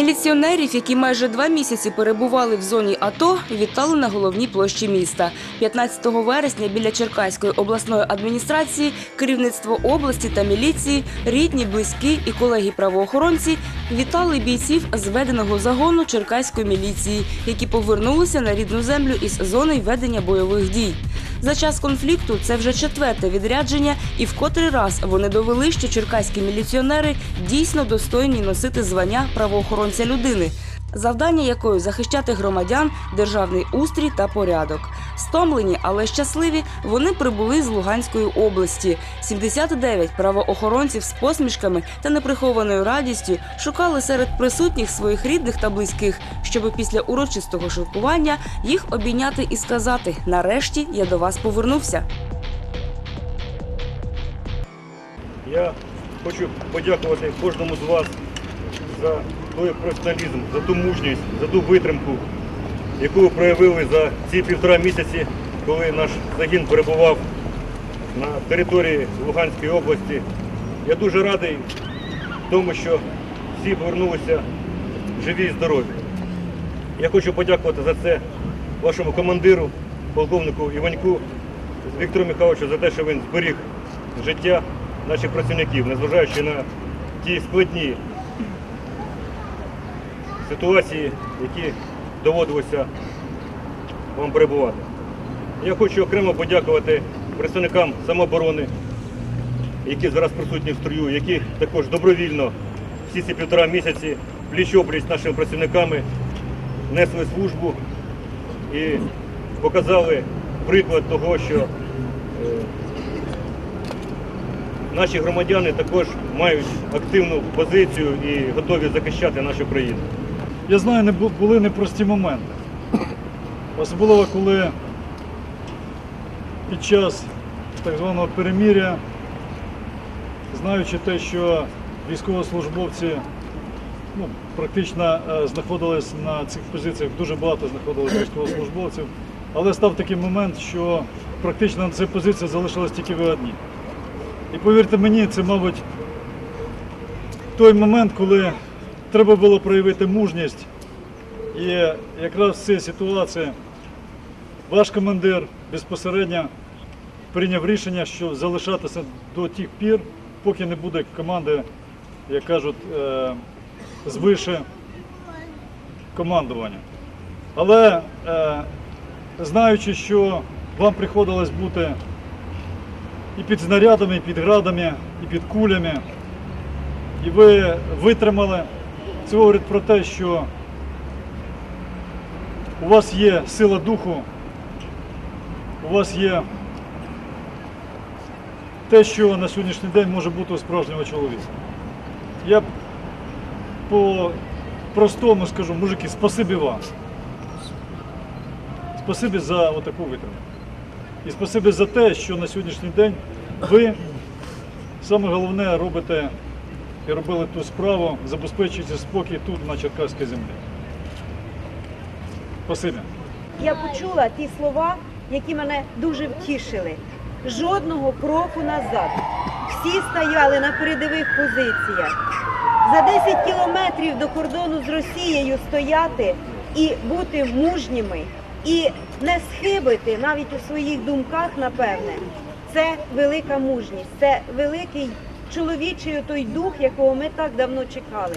Міліціонерів, які майже два місяці перебували в зоні АТО, вітали на головній площі міста. 15 вересня біля Черкаської обласної адміністрації керівництво області та міліції, рідні, близькі і колеги-правоохоронці вітали бійців зведеного загону Черкаської міліції, які повернулися на рідну землю із зони ведення бойових дій. За час конфлікту це вже четверте відрядження, і в котрий раз вони довели, що черкаські міліціонери дійсно достойні носити звання правоохоронця людини, завдання якої захищати громадян, державний устрій та порядок. Стомлені, але щасливі, вони прибули з Луганської області. 79 правоохоронців з посмішками та неприхованою радістю шукали серед присутніх своїх рідних та близьких, щоб після урочистого шокування їх обійняти і сказати: нарешті я до вас повернувся. Я хочу подякувати кожному з вас за той професіоналізм, за ту мужність, за ту витримку, яку ви проявили за ці півтора місяці, коли наш загін перебував на території Луганської області. Я дуже радий тому, що всі повернулися живі і здорові. Я хочу подякувати за це вашому командиру, полковнику Іваньку Віктору Михайловичу за те, що він зберіг життя наших працівників, незважаючи на ті складні ситуації, які доводилося вам перебувати. Я хочу окремо подякувати представникам самооборони, які зараз присутні в строю, які також добровільно всі ці півтора місяці пліч-опліч з нашими працівниками несли службу і показали приклад того, що е, наші громадяни також мають активну позицію і готові захищати нашу країну. Я знаю, не були непрості моменти. Особливо, коли під час так званого переміря, знаючи те, що військовослужбовці ну, практично е, знаходились на цих позиціях, дуже багато знаходилось військовослужбовців, але став такий момент, що практично на цій позиції залишились тільки ви одні. І повірте мені, це, мабуть, той момент, коли треба було проявити мужність. І якраз в цій ситуації ваш командир безпосередньо прийняв рішення, що залишатися до тих пір, поки не буде команди, як кажуть, е, звише командування. Але е, знаючи, що вам приходилось бути і під знарядами, і під градами, і під кулями, і ви витримали. Це говорить про те, що у вас є сила духу, у вас є те, що на сьогоднішній день може бути у справжнього чоловіка. Я по-простому скажу, мужики, спасибі вам. Спасибі за отаку витримку. І спасибі за те, що на сьогоднішній день ви саме головне робите і робили ту справу, забезпечуючи спокій тут, на Черкаській землі. Спасибі. Я почула ті слова, які мене дуже втішили. Жодного кроку назад. Всі стояли на передових позиціях. За 10 кілометрів до кордону з Росією стояти і бути мужніми, і не схибити навіть у своїх думках, напевне, це велика мужність, це великий чоловічий той дух, якого ми так давно чекали.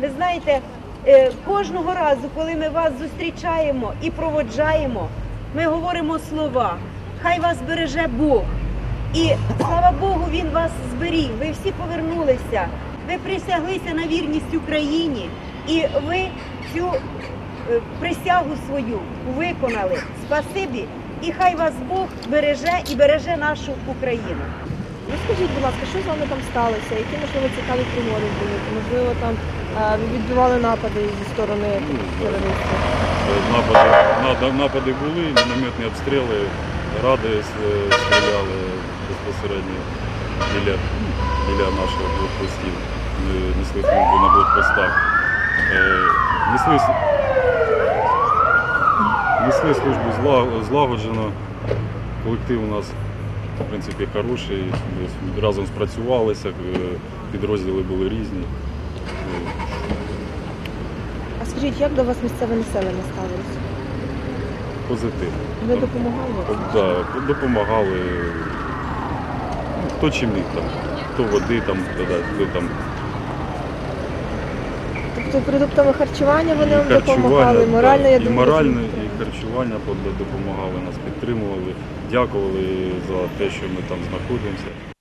Ви знаєте, е, кожного разу, коли ми вас зустрічаємо і проводжаємо, ми говоримо слова. Хай вас береже Бог. І слава Богу, Він вас зберіг. Ви всі повернулися. Ви присяглися на вірність Україні, і ви цю е, присягу свою виконали. Спасибі, і хай вас Бог береже і береже нашу Україну. Ну скажіть, будь ласка, що з вами там сталося? Які можливо цікаві пригоди були? Можливо, там е, відбивали напади зі сторони терористів? Напади, нада- напади були, мінометні обстріли, ради стріляли безпосередньо біля, біля наших блокпостів. Ми несли службу на блокпостах. Е, Несли, с- несли службу зла- злагоджено. Колектив у нас в принципі хороший. Разом спрацювалися, е, підрозділи були різні. А скажіть, як до вас місцеве населення ставилося? Позитивно. Ви допомагали? Да, допомагали. ну, Хто чим міг там, хто води там, хто, там Тобто продуктами харчування вони вам допомагали, морально, да, я і думаю, морально, і харчування допомагали, нас підтримували, дякували за те, що ми там знаходимося.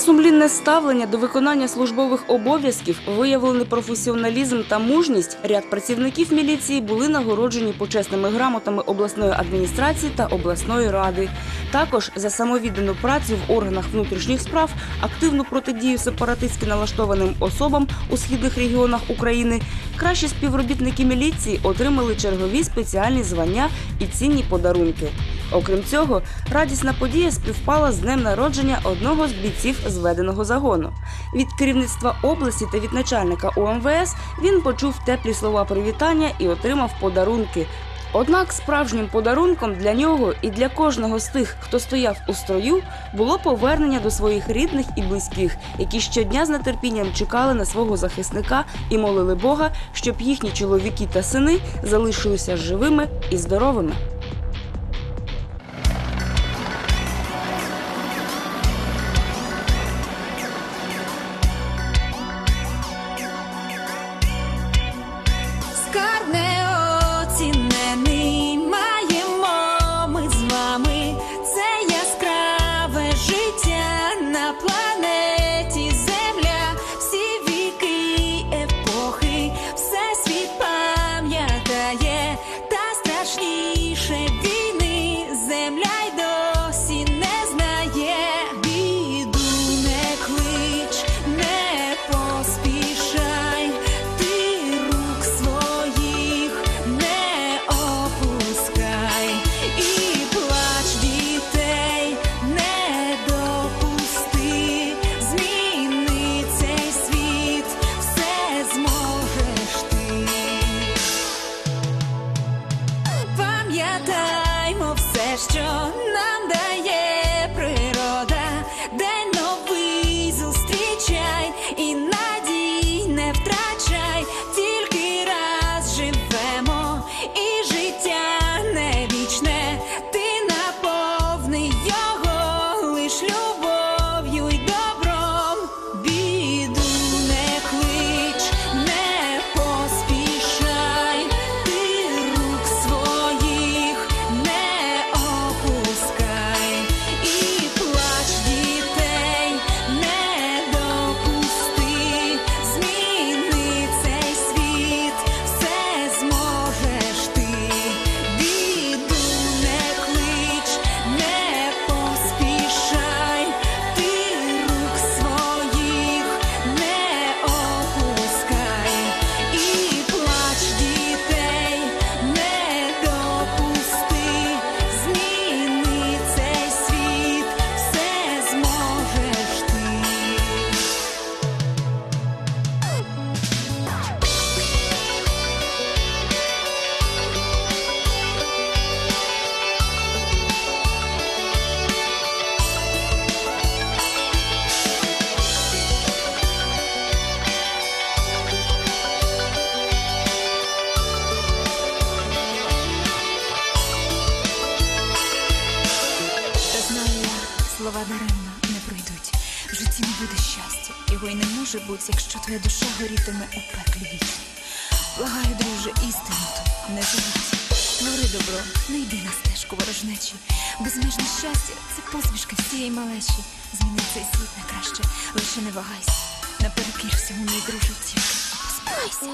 Сумлінне ставлення до виконання службових обов'язків, виявлений професіоналізм та мужність, ряд працівників міліції були нагороджені почесними грамотами обласної адміністрації та обласної ради. Також за самовіддану працю в органах внутрішніх справ, активну протидію сепаратистськи налаштованим особам у східних регіонах України, кращі співробітники міліції отримали чергові спеціальні звання і цінні подарунки. Окрім цього, радісна подія співпала з днем народження одного з бійців зведеного загону. Від керівництва області та від начальника УМВС він почув теплі слова привітання і отримав подарунки. Однак справжнім подарунком для нього і для кожного з тих, хто стояв у строю, було повернення до своїх рідних і близьких, які щодня з нетерпінням чекали на свого захисника і молили Бога, щоб їхні чоловіки та сини залишилися живими і здоровими. може бути, якщо твоя душа горітиме у пеклі вічно. Благаю, друже, істину тут не забудь. Твори добро, не йди на стежку ворожнечі. Безмежне щастя це посмішка всієї малечі. Зміни цей світ на краще, лише не вагайся. Наперекір всьому мій друже, тільки поспайся.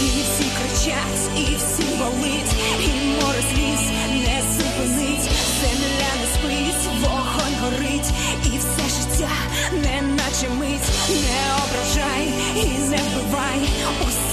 І всі кричать, і всі болить, і море сліз не зупинить, земля не спить, вогонь горить. і життя, не наче мить, не ображай і не вбивай усе.